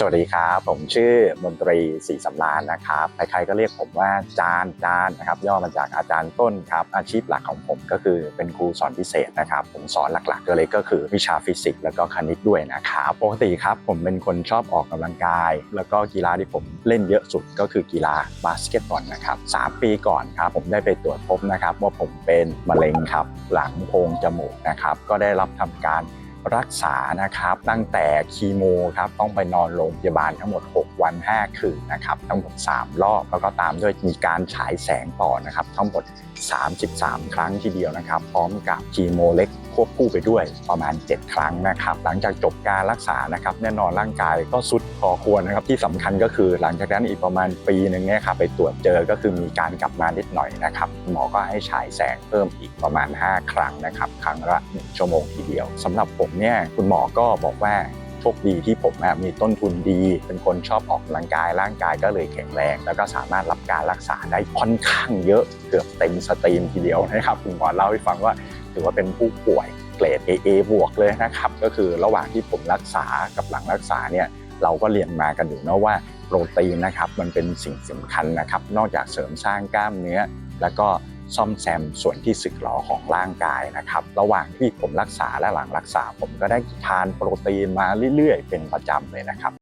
สวัสดีครับ ผมชื่อมนตรีศรีสำรานนะครับใครๆก็เรียกผมว่าจานจานนะครับ ย่อมาจากอาจารย์ต้นครับอาชีพหลักของผมก็คือเป็นครูสอนพิเศษนะครับ ผมสอนหลักๆก็เลยก็คือวิชาฟิสิกส์แล้วก็คณิตด้วยนะครับปกติครับผมเป็นคนชอบออกกำลังกาย แล้วก็กีฬาที่ผมเล่นเยอะสุดก็คือกีฬาบาสเกตบอลนะครับสามปีก่อนครับผมได้ไปตรวจพบนะครับ ว่าผมเป็นมะเร็งครับหลังโพรงจมูกนะครับก็ได้รับทำการ รักษานะครับ ตั้งแต่คีโมครับต้องไปนอนโรงพยาบาลทั้งหมด 6 วัน 5 คืนนะครับทั้งหมด 3 รอบแล้วก็ตามด้วยมีการฉายแสงต่อนะครับทั้งหมด 33 ครั้งทีเดียวนะครับ พร้อมกับคีโมเล็กควบคู่ไปด้วยประมาณ 7 ครั้งนะครับ หลังจากจบการรักษานะครับแน่นอนร่างกายก็สุดพอควรนะครับที่สำคัญก็คือหลังจากนั้นอีกประมาณปีหนึ่งเนี่ยครับไปตรวจเจอก็คือมีการกลับมานิดหน่อยนะครับหมอก็ให้ฉายแสงเพิ่มอีกประมาณ 5 ครั้งนะครับครั้งละ1ชั่วโมงทีเดียวสำหรับผมเนี่ยคุณหมอก็บอกว่า คดีที่ผมมีต้นทุนดี เป็นคนชอบออกกำลังกายร่างกายก็เลยแข็งแรง แล้วก็สามารถรับการรักษาได้ค่อนข้างเยอะเกือบเต็มสตรีมทีเดียวนะครับคุณหมอเล่าให้ฟังว่าถือว่าเป็นผู้ป่วยเกรด AA บวกเลยนะครับ ก็คือระหว่างที่ผมรักษากับหลังรักษาเนี่ยเราก็เรียนมากันอยู่นะว่าโปรตีนนะครับมันเป็นสิ่งสำคัญนะครับ นอกจากเสริมสร้างกล้ามเนื้อ แล้วก็ ซ่อมแซมส่วนที่สึกหรอของร่างกายนะครับ ระหว่างที่ผมรักษาและหลังรักษา ผมก็ได้ทานโปรตีนมาเรื่อยๆ เป็นประจำเลยนะครับ